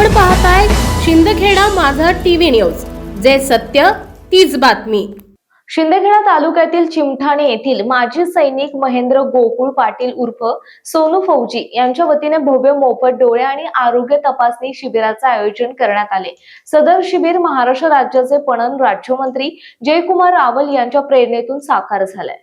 आपण पाहताय शिंदखेडा माझा टीव्ही न्यूज. जे सत्य तीच बातमी. शिंदखेडा तालुक्यातील चिमठाणे येथील माजी सैनिक महेंद्र गोकुळ पाटील उर्फ सोनू फौजी यांच्या वतीने भव्य मोफत डोळे आणि आरोग्य तपासणी शिबिराचे आयोजन करण्यात आले. सदर शिबिर महाराष्ट्र राज्याचे पणन राज्यमंत्री जयकुमार रावल यांच्या प्रेरणेतून साकार झालंय.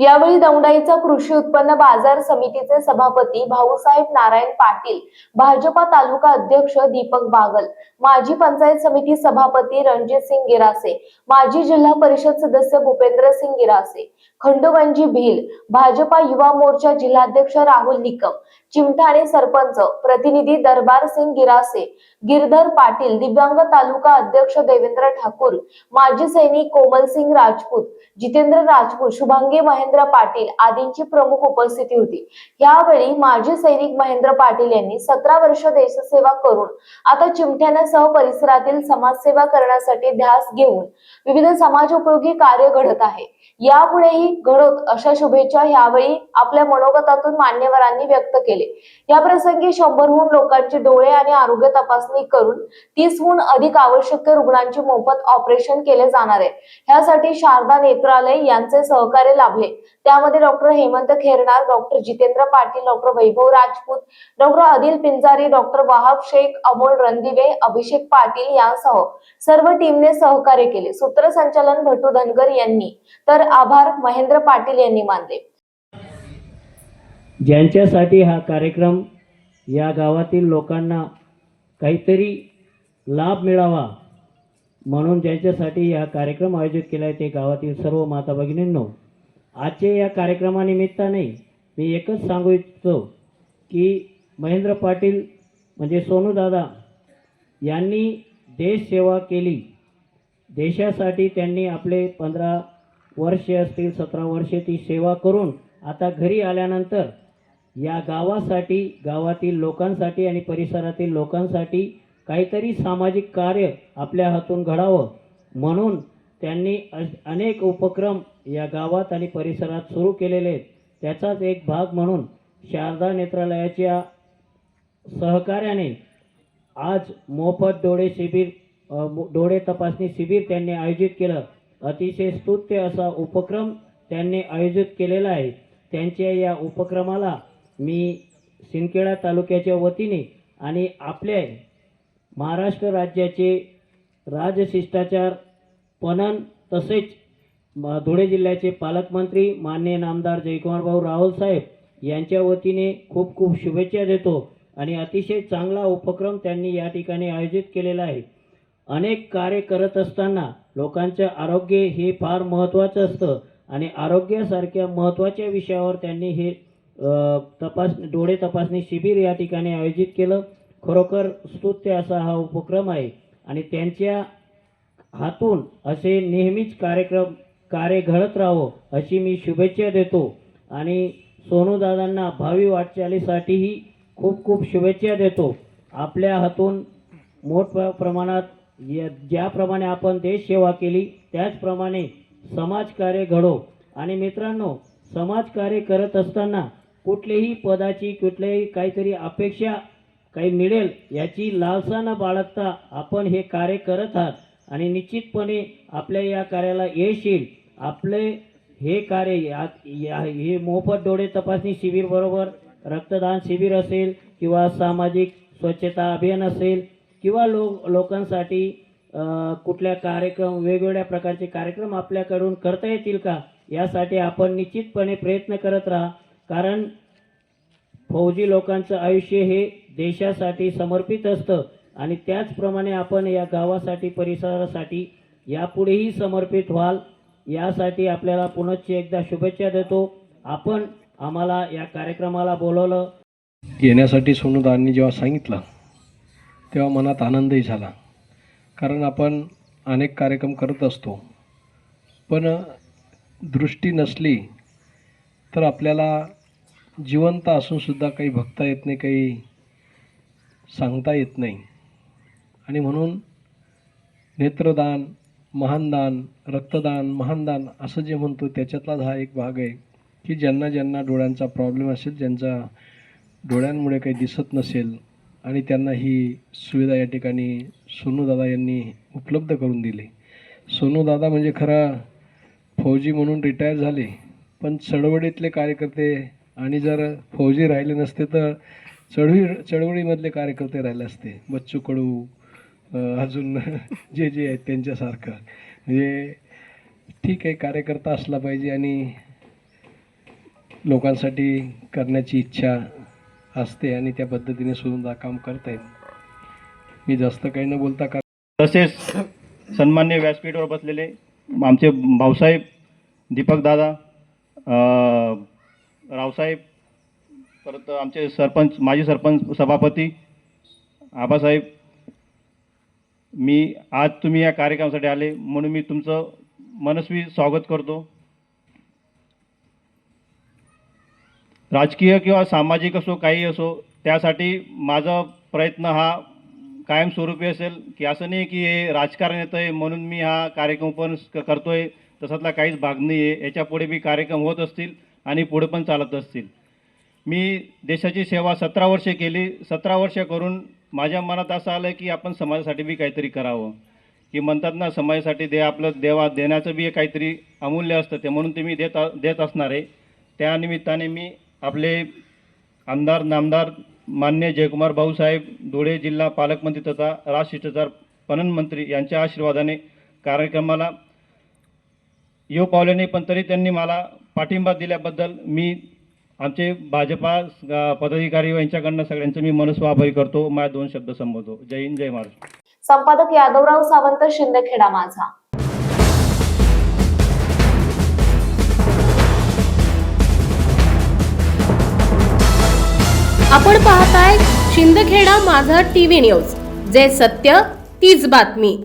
यावेळी दौंडाईचा कृषी उत्पन्न बाजार समितीचे सभापती भाऊसाहेब नारायण पाटील भाजपा तालुका अध्यक्ष दीपक बागल माजी पंचायत समिती सभापती रणजित सिंग गिरासे माजी जिल्हा परिषद सदस्य भूपेंद्र सिंग गिरासे खंडोबंजी भील भाजपा युवा मोर्चा जिल्हाध्यक्ष राहुल निकम चिमठाणे सरपंच प्रतिनिधी दरबार सिंग गिरासे गिरधर पाटील दिव्यांग तालुका अध्यक्ष देवेंद्र ठाकूर माजी सैनिक कोमल सिंग राजपूत जितेंद्र राजपूत शुभांगी महेंद्र पाटील आदींची प्रमुख उपस्थिती होती. यावेळी माजी सैनिक महेंद्र पाटील यांनी सतरा वर्ष देशसेवा करून आता चिमठ्यासह परिसरातील समाजसेवा करण्यासाठी ध्यास घेऊन विविध समाजोपयोगी कार्य घडत आहे. यापुढेही घडोत अशा शुभेच्छा यावेळी आपल्या मनोगतातून मान्यवरांनी व्यक्त केले. या प्रसंगी शंभरहून लोकांचे डोळे आणि आरोग्य तपासणी करून तीसहून अधिक आवश्यक रुग्णांचे मोफत ऑपरेशन केले जाणार आहे. यासाठी शारदा नेत्रालय यांचे सहकार्य लाभले. त्यामध्ये doctor Hemant Khernar doctor Jitendra Patil doctor Vaibhav Rajput doctor Adil Pinjari doctor Wahab Shaikh Amol Randive Abhishek Patil यांसह सर्व टीमने सहकार्य केले. सूत्रसंचालन भटू धनगर यांनी. तर आभार महेंद्र पाटील यांनी मानले. ज्यांच्यासाठी हा कार्यक्रम या गावातील लोकांना काहीतरी लाभ मिळावा म्हणून ज्यांच्यासाठी हा कार्यक्रम आयोजित केला आहे ते गावातील सर्व माता भगिनींनो आजच्या या कार्यक्रमानिमित्ताने मी एकच सांगू इच्छितो की महेंद्र पाटील म्हणजे सोनूदादा यांनी देशसेवा केली. देशासाठी त्यांनी आपले पंधरा वर्षे असतील सतरा वर्षे ती सेवा करून आता घरी आल्यानंतर या गावासाठी गावातील लोकांसाठी आणि परिसरातील लोकांसाठी काहीतरी सामाजिक कार्य आपल्या हातून घडावं म्हणून त्यांनी अनेक उपक्रम या गावात आणि परिसरात सुरू केलेले आहेत. त्याचाच एक भाग म्हणून शारदा नेत्रालयाच्या सहकार्याने आज मोफत डोळे शिबिर डोळे तपासणी शिबिर त्यांनी आयोजित केलं. अतिशय स्तुत्य असा उपक्रम त्यांनी आयोजित केलेला आहे. त्यांच्या या उपक्रमाला मी सिंदखेडा तालुक्याच्या वतीने आणि आपले महाराष्ट्र राज्याचे राजशिष्टाचार पणन तसेच म- धुळे जिल्ह्याचे पालकमंत्री मान्य नामदार जयकुमार भाऊ राहुल साहेब यांच्या वतीने खूप खूप शुभेच्छा देतो आणि अतिशय चांगला उपक्रम त्यांनी या ठिकाणी आयोजित केलेला आहे. अनेक कार्य करत असताना लोकांचं आरोग्य हे फार महत्त्वाचं असतं आणि आरोग्यासारख्या महत्त्वाच्या विषयावर त्यांनी हे तपास डोळे तपासणी शिबिर या ठिकाणी आयोजित केलं. खरोखर स्तुत्य असा हा उपक्रम आहे आणि त्यांच्या हातून असे नेहमीच कार्यक्रम कार्य घडत राहावं अशी मी शुभेच्छा देतो. आणि सोनूदादांना भावी वाटचालीसाठीही खूप खूप शुभेच्छा देतो. आपल्या हातून मोठ्या प्रमाणात ज्याप्रमाणे आपण देशसेवा केली त्याचप्रमाणे समाजकार्य घडो. आणि मित्रांनो समाजकार्य करत असताना कुठलेही पदाची कुठल्याही काहीतरी अपेक्षा काही मिळेल याची लालसा न बाळगता आपण हे कार्य करत आहात. आणि निश्चितपणे आपल्या या कार्याला यश येईल. आपले हे कार्य या या- हे मोफत डोळे तपासणी शिबिर बरोबर रक्तदान शिबिर असेल किंवा सामाजिक स्वच्छता अभियान असेल किंवा लोक लोकांसाठी कुठल्या कार्यक्रम वेगवेगळ्या प्रकारचे कार्यक्रम आपल्याकडून करता येतील का? यासाठी आपण निश्चितपणे प्रयत्न करत राहा. कारण फौजी लोकांचं आयुष्य हे देशासाठी समर्पित असतं. आणि त्याचप्रमाणे आपण या गावासाठी परिसरासाठी यापुढेही समर्पित व्हाल. यासाठी आपल्याला पुनश्च एकदा शुभेच्छा देतो. आपण आम्हाला या कार्यक्रमाला बोलवलं. येण्यासाठी सोनूदांनी जेव्हा सांगितलं तेव्हा मनात आनंदही झाला. कारण आपण अनेक कार्यक्रम करत असतो. पण दृष्टी नसली तर आपल्याला जिवंत असूनसुद्धा काही बघता येत नाही काही सांगता येत नाही. आणि म्हणून नेत्रदान महानदान रक्तदान महानदान असं जे म्हणतो त्याच्यातलाच हा एक भाग आहे की ज्यांना ज्यांना डोळ्यांचा प्रॉब्लेम असेल ज्यांचा डोळ्यांमुळे काही दिसत नसेल आणि त्यांना ही सुविधा या ठिकाणी सोनूदादा यांनी उपलब्ध करून दिली. सोनूदादा म्हणजे खरा फौजी म्हणून रिटायर झाले पण चळवळीतले कार्यकर्ते आणि जर फौजी राहिले नसते तर चळवळी चळवळीमधले कार्यकर्ते राहिले असते. बच्चू कडू अजून जे जे आहेत त्यांच्यासारखं. म्हणजे ठीक आहे कार्यकर्ता असला पाहिजे आणि लोकांसाठी करण्याची इच्छा असते आणि त्या पद्धतीने सुद्धा काम करता येईल. मी जास्त काही न बोलता का तसेच सन्मान्य व्यासपीठावर बसलेले आमचे भाऊसाहेब दीपकदादा दादा रावसाहेब परत आमचे सरपंच माजी सरपंच सभापती आबासाहेब मी आज तुम्ही या कार्यक्रमासाठी आले म्हणून मी तुमचं मनस्वी स्वागत करतो. राजकीय किंवा सामाजिक असो काही असो त्यासाठी माझा प्रयत्न हा कायमस्वरूपी असेल की असं नाही की हे राजकारण येतं आहे म्हणून मी हा कार्यक्रम पण क- आहे तसातला काहीच भाग नाही आहे याच्यापुढे बी कार्यक्रम होत असतील आणि पुढे पण चालत असतील. मी देशाची सेवा सतरा वर्षे केली. सतरा वर्ष करून माझ्या मनात असं आलं की आपण समाजासाठी बी काहीतरी करावं. की म्हणतात ना समाजासाठी दे आपलं देवा देण्याचं बी काहीतरी अमूल्य असतं ते म्हणून ते मी देत देत असणार आहे. त्यानिमित्ताने मी आपले आमदार नामदार मान्य जयकुमार भाऊसाहेब धुळे जिल्हा पालकमंत्री तथा राजशिष्टाचार पणन मंत्री यांच्या आशीर्वादाने कार्यक्रमाला येऊ पावले नाही पण तरी त्यांनी मला पाठिंबा दिल्याबद्दल मी आमचे भाजपा पदाधिकारी यांच्याकडनं सगळ्यांचं मी मनस्व आभारी करतो. माझ्या दोन शब्द संबोधतो जय हिंद जय महाराष्ट्र. संपादक यादवराव सावंत शिंदखेडा माझा. आपण पाहताय शिंदखेडा माझा टीव्ही न्यूज. जे सत्य तीच बातमी.